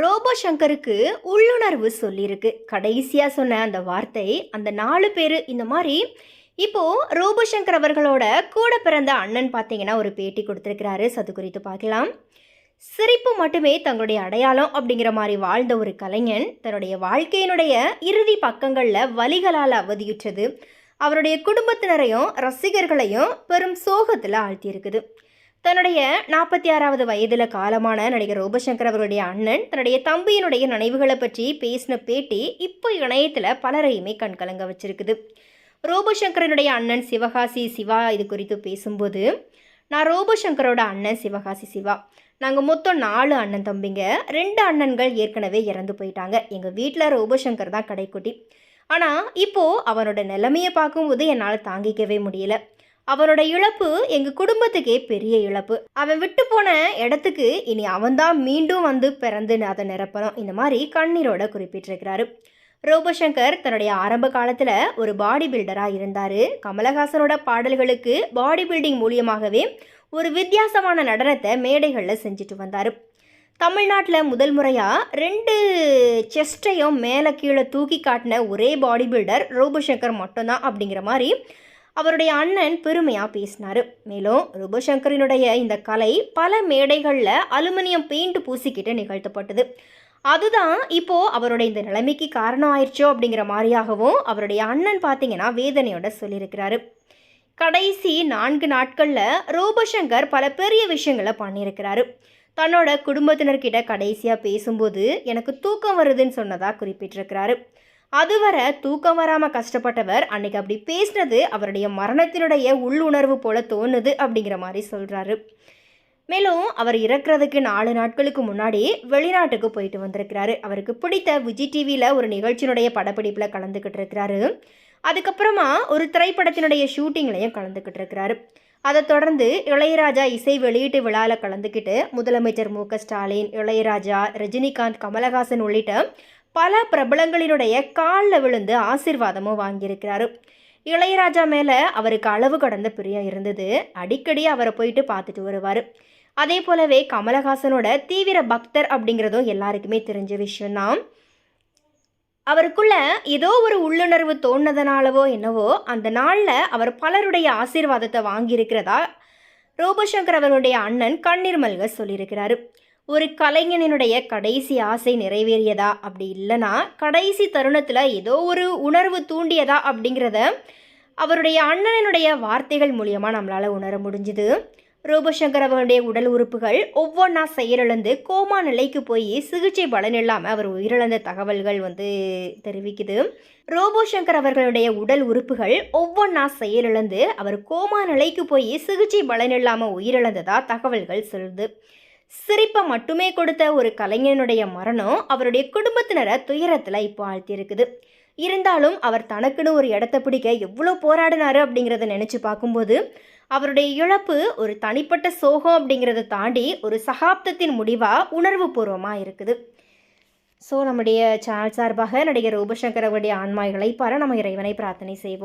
Robot சங்கருக்கு உள்ளுணர்வு சொல்லியிருக்கு. கடைசியாக சொன்ன அந்த வார்த்தை அந்த நாலு பேர் இந்த மாதிரி இப்போ ரோபோ சங்கர் அவர்களோட கூட பிறந்த அண்ணன் பார்த்தீங்கன்னா ஒரு பேட்டி கொடுத்துருக்கிறாரு. சது குறித்து பார்க்கலாம். சிரிப்பு மட்டுமே தங்களுடைய அடையாளம் அப்படிங்கிற மாதிரி வாழ்ந்த ஒரு கலைஞன் தன்னுடைய வாழ்க்கையினுடைய இறுதி பக்கங்களில் வலிகளால் அவதியுற்றது. அவருடைய குடும்பத்தினரையும் ரசிகர்களையும் பெரும் சோகத்தில் ஆழ்த்தியிருக்குது. தன்னுடைய நாற்பத்தி ஆறாவது வயதில் காலமான நடிகர் ரோபசங்கர் அவருடைய அண்ணன் தன்னுடைய தம்பியினுடைய நினைவுகளை பற்றி பேசின பேட்டி இப்போ இணையத்தில் பலரையுமே கண்கலங்க வச்சிருக்குது. ரோபசங்கரனுடைய அண்ணன் சிவகாசி சிவா இது குறித்து பேசும்போது நான் ரோபசங்கரோட அண்ணன் சிவகாசி சிவா. நாங்கள் மொத்தம் நாலு அண்ணன் தம்பிங்க. ரெண்டு அண்ணன்கள் ஏற்கனவே இறந்து போயிட்டாங்க. எங்கள் வீட்டில் ரோபசங்கர் தான் கடைக்குட்டி. ஆனால் இப்போது அவனோட நிலைமையை பார்க்கும்போது என்னால் தாங்கிக்கவே முடியல. அவனோட இழப்பு எங்கள் குடும்பத்துக்கே பெரிய இழப்பு. அவன் விட்டு போன இடத்துக்கு இனி அவன்தான் மீண்டும் வந்து பிறந்து அதை நிரப்பணும். இந்த மாதிரி கண்ணீரோட குறிப்பிட்டிருக்கிறாரு. ரோபசங்கர் தன்னுடைய ஆரம்ப காலத்தில் ஒரு பாடி பில்டராக இருந்தார். கமலஹாசனோட பாடல்களுக்கு பாடி பில்டிங் மூலியமாகவே ஒரு வித்தியாசமான நடனத்தை மேடைகளில் செஞ்சுட்டு வந்தார். தமிழ்நாட்டில் முதல் முறையாக ரெண்டு செஸ்டையும் மேலே கீழே தூக்கி காட்டின ஒரே பாடி பில்டர் ரோபசங்கர் மட்டும்தான் அப்படிங்கிற மாதிரி அவருடைய அண்ணன் பெருமையாக பேசினார். மேலும் ருபசங்கரினுடைய இந்த கலை பல மேடைகளில் அலுமினியம் பெயிண்ட் பூசிக்கிட்டு நிகழ்த்தப்பட்டது. அதுதான் இப்போது அவருடைய இந்த நிலைமைக்கு காரணம் ஆயிடுச்சோ அப்படிங்கிற மாதிரியாகவும் அவருடைய அண்ணன் பார்த்தீங்கன்னா வேதனையோட சொல்லியிருக்கிறாரு. கடைசி நான்கு நாட்களில் ரோபசங்கர் பல பெரிய விஷயங்களை பண்ணியிருக்கிறாரு. தன்னோட குடும்பத்தினர்கிட்ட கடைசியாக பேசும்போது எனக்கு தூக்கம் வருதுன்னு சொன்னதாக குறிப்பிட்டிருக்கிறாரு. அதுவரை தூக்கம் வராமல் கஷ்டப்பட்டவர் அன்னைக்கு அப்படி பேசினது அவருடைய மரணத்தினுடைய உள்ளுணர்வு போல தோணுது அப்படிங்கிற மாதிரி சொல்கிறாரு மேலும் அவர் இறக்குறதுக்கு நாலு நாட்களுக்கு முன்னாடி வெளிநாட்டுக்கு போயிட்டு வந்திருக்கிறாரு. அவருக்கு பிடித்த விஜய் டிவியில் ஒரு நிகழ்ச்சியினுடைய படப்பிடிப்பில் கலந்துக்கிட்டு இருக்கிறாரு. அதுக்கப்புறமா ஒரு திரைப்படத்தினுடைய ஷூட்டிங்லையும் கலந்துக்கிட்டு இருக்கிறாரு. அதை தொடர்ந்து இளையராஜா இசை வெளியீட்டு விழாவில் கலந்துக்கிட்டு முதலமைச்சர் மு ஸ்டாலின் இளையராஜா ரஜினிகாந்த் கமலஹாசன் உள்ளிட்ட பல பிரபலங்களினுடைய காலில் விழுந்து ஆசிர்வாதமும் வாங்கியிருக்கிறாரு. இளையராஜா மேலே அவருக்கு அளவு கடந்த பிரியம் இருந்தது. அடிக்கடி அவரை போயிட்டு பார்த்துட்டு வருவார். அதே போலவே கமலஹாசனோட தீவிர பக்தர் அப்படிங்கிறதும் எல்லாருக்குமே தெரிஞ்ச விஷயம்தான். அவருக்குள்ள ஏதோ ஒரு உள்ளுணர்வு தோணுனதுனாலவோ என்னவோ அந்த நாளில் அவர் பலருடைய ஆசீர்வாதத்தை வாங்கியிருக்கிறதா ரோபசங்கர் அவருடைய அண்ணன் கண்ணீர் மல்க சொல்லியிருக்கிறாரு. ஒரு கலைஞனினுடைய கடைசி ஆசை நிறைவேறியதா? அப்படி இல்லைனா கடைசி தருணத்தில் ஏதோ ஒரு உணர்வு தூண்டியதா அப்படிங்கிறத அவருடைய அண்ணனினுடைய வார்த்தைகள் மூலியமாக நம்மளால் உணர முடிஞ்சுது. ரூபசங்கர் அவருடைய உடல் உறுப்புகள் ஒவ்வொன்றா செயலிழந்து கோமா நிலைக்கு போய் சிகிச்சை பலன் இல்லாமல் அவர் உயிரிழந்த தகவல்கள் வந்து தெரிவிக்குது. ரோபோசங்கர் அவர்களுடைய உடல் உறுப்புகள் ஒவ்வொன்றா செயலிழந்து அவர் கோமா நிலைக்கு போய் சிகிச்சை பலன் இல்லாமல் தகவல்கள் சொல்லுது. சிரிப்பை மட்டுமே கொடுத்த ஒரு கலைஞனுடைய மரணம் அவருடைய குடும்பத்தினரை துயரத்தில் இப்போ ஆழ்த்தியிருக்குது. இருந்தாலும் அவர் தனக்குன்னு ஒரு இடத்த பிடிக்க எவ்வளோ போராடினாரு அப்படிங்கிறத நினச்சி பார்க்கும்போது அவருடைய இழப்பு ஒரு தனிப்பட்ட சோகம் அப்படிங்கிறத தாண்டி ஒரு சகாப்தத்தின் முடிவாக உணர்வு பூர்வமாக இருக்குது. ஸோ நம்முடைய சேனல் சார்பாக நடிகர் ரூபசங்கர் அவருடைய ஆன்மாய்களை பர நம்ம இறைவனை பிரார்த்தனை செய்வோம்.